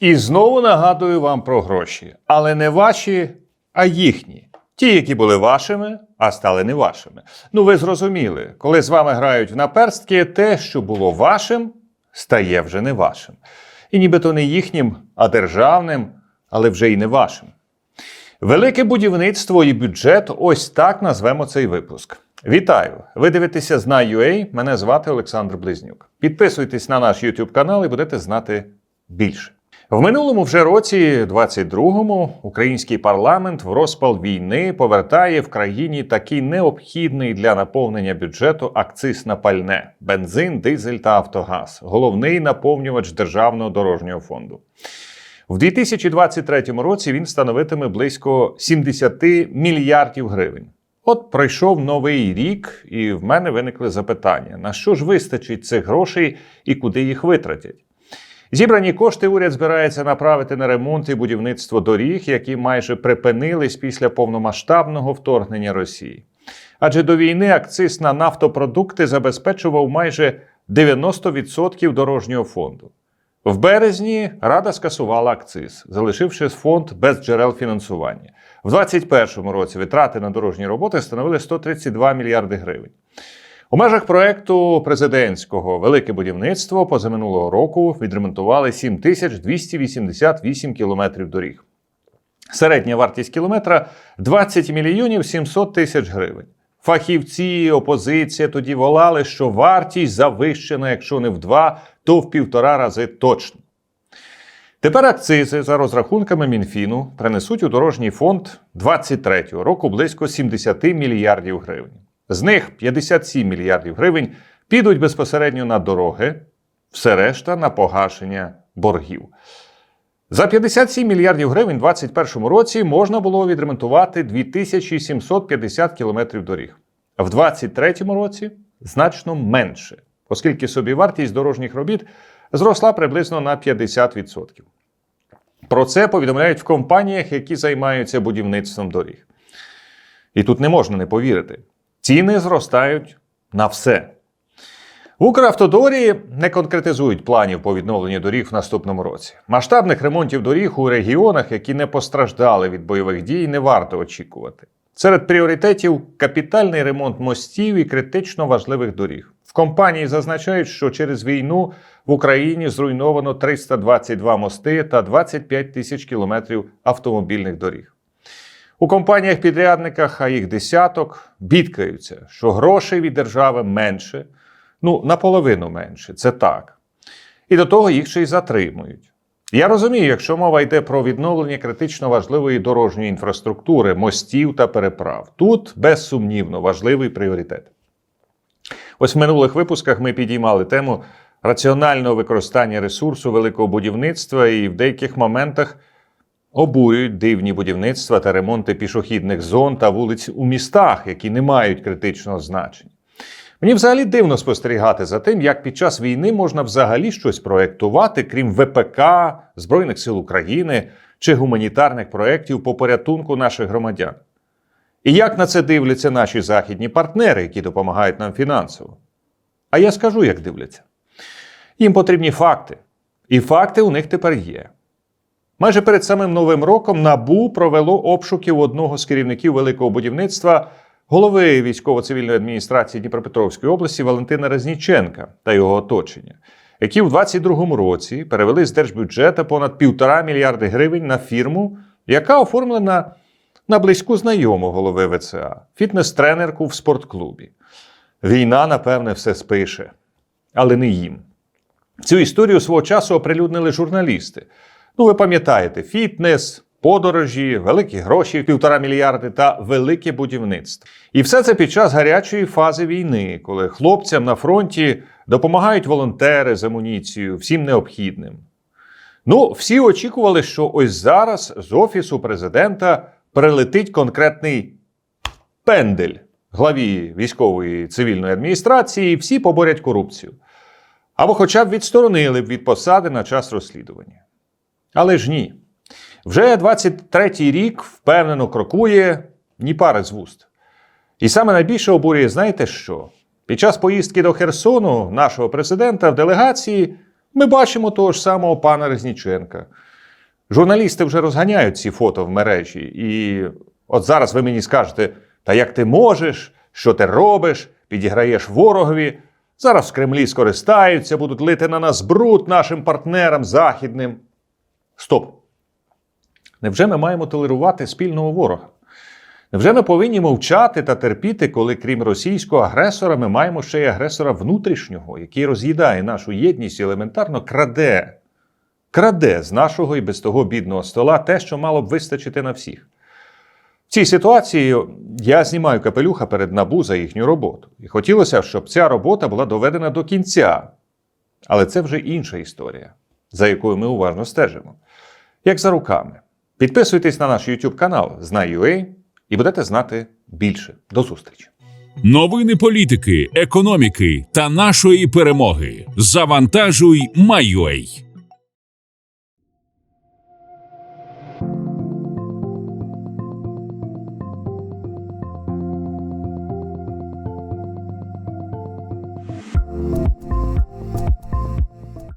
І знову нагадую вам про гроші, але не ваші, а їхні. Ті, які були вашими, а стали не вашими. Ну, ви зрозуміли, коли з вами грають в наперстки, те, що було вашим, стає вже не вашим. І нібито не їхнім, а державним, але вже й не вашим. Велике будівництво і бюджет ось так назвемо цей випуск. Вітаю! Ви дивитеся Знай.ua, Мене звати Олександр Близнюк. Підписуйтесь на наш YouTube канал і будете знати більше. В минулому вже році, 22-му, український парламент в розпал війни повертає в країні такий необхідний для наповнення бюджету акциз на пальне, бензин, дизель та автогаз, головний наповнювач державного дорожнього фонду. В 2023 році він становитиме близько 70 мільярдів гривень. От пройшов новий рік, і в мене виникли запитання: на що ж вистачить цих грошей і куди їх витратять? Зібрані кошти уряд збирається направити на ремонт і будівництво доріг, які майже припинились після повномасштабного вторгнення Росії. Адже до війни акциз на нафтопродукти забезпечував майже 90% дорожнього фонду. В березні Рада скасувала акциз, залишивши фонд без джерел фінансування. В 2021 році витрати на дорожні роботи становили 132 мільярди гривень. У межах проекту президентського Велике будівництво позаминулого року відремонтували 7288 кілометрів доріг. Середня вартість кілометра 20 мільйонів 700 тисяч гривень. Фахівці, опозиція тоді волали, що вартість завищена, якщо не в два, то в півтора рази точно. Тепер акцизи за розрахунками Мінфіну принесуть у дорожній фонд 23-го року близько 70 мільярдів гривень. З них 57 мільярдів гривень підуть безпосередньо на дороги, все решта на погашення боргів. За 57 мільярдів гривень у 2021 році можна було відремонтувати 2750 кілометрів доріг. В 2023 році значно менше, оскільки собівартість дорожніх робіт зросла приблизно на 50%. Про це повідомляють в компаніях, які займаються будівництвом доріг. І тут не можна не повірити. Ціни зростають на все. В Укравтодорі не конкретизують планів по відновленню доріг в наступному році. Масштабних ремонтів доріг у регіонах, які не постраждали від бойових дій, не варто очікувати. Серед пріоритетів капітальний ремонт мостів і критично важливих доріг. В компанії зазначають, що через війну в Україні зруйновано 322 мости та 25 тисяч кілометрів автомобільних доріг. У компаніях-підрядниках, а їх десяток, бідкаються, що грошей від держави менше, ну наполовину менше, це так. І до того їх ще й затримують. Я розумію, якщо мова йде про відновлення критично важливої дорожньої інфраструктури, мостів та переправ. Тут безсумнівно важливий пріоритет. Ось в минулих випусках ми підіймали тему раціонального використання ресурсу великого будівництва і в деяких моментах обурюють дивні будівництва та ремонти пішохідних зон та вулиць у містах, які не мають критичного значення. Мені взагалі дивно спостерігати за тим, як під час війни можна взагалі щось проектувати, крім ВПК, Збройних сил України чи гуманітарних проєктів по порятунку наших громадян. І як на це дивляться наші західні партнери, які допомагають нам фінансово? А я скажу, як дивляться. Їм потрібні факти. І факти у них тепер є. Майже перед самим новим роком НАБУ провело обшуки у одного з керівників великого будівництва голови військово-цивільної адміністрації Дніпропетровської області Валентина Резніченка та його оточення, які у 2022 році перевели з держбюджету понад півтора мільярди гривень на фірму, яка оформлена на близьку знайому голови ВЦА, фітнес-тренерку в спортклубі. Війна, напевне, все спише, але не їм. Цю історію свого часу оприлюднили журналісти. Ну, ви пам'ятаєте, фітнес, подорожі, великі гроші, півтора мільярди та велике будівництво. І все це під час гарячої фази війни, коли хлопцям на фронті допомагають волонтери з амуніцією, всім необхідним. Ну, всі очікували, що ось зараз з офісу президента прилетить конкретний пендель главі військової цивільної адміністрації, і всі поборять корупцію. Або хоча б відсторонили б від посади на час розслідування. Але ж ні. Вже 23-й рік впевнено крокує ні пари з вуст. І саме найбільше обурює, знаєте що? Під час поїздки до Херсону нашого президента в делегації Ми бачимо того ж самого пана Резніченка. Журналісти вже розганяють ці фото в мережі. І от зараз ви мені скажете: та як ти можеш, що ти робиш, підіграєш ворогові. Зараз в Кремлі скористаються, будуть лити на нас бруд нашим партнерам західним. Стоп! Невже ми маємо толерувати спільного ворога? Невже ми повинні мовчати та терпіти, коли крім російського агресора, ми маємо ще й агресора внутрішнього, який роз'їдає нашу єдність і елементарно краде, краде з нашого і без того бідного стола те, що мало б вистачити на всіх. В цій ситуації я знімаю капелюха перед набу за їхню роботу. І хотілося, щоб ця робота була доведена до кінця. Але це вже інша історія, за якою ми уважно стежимо. Як за руками. Підписуйтесь на наш YouTube канал Знай.ua і будете знати більше. До зустрічі! Новини політики, економіки та нашої перемоги. Завантажуй, Майой.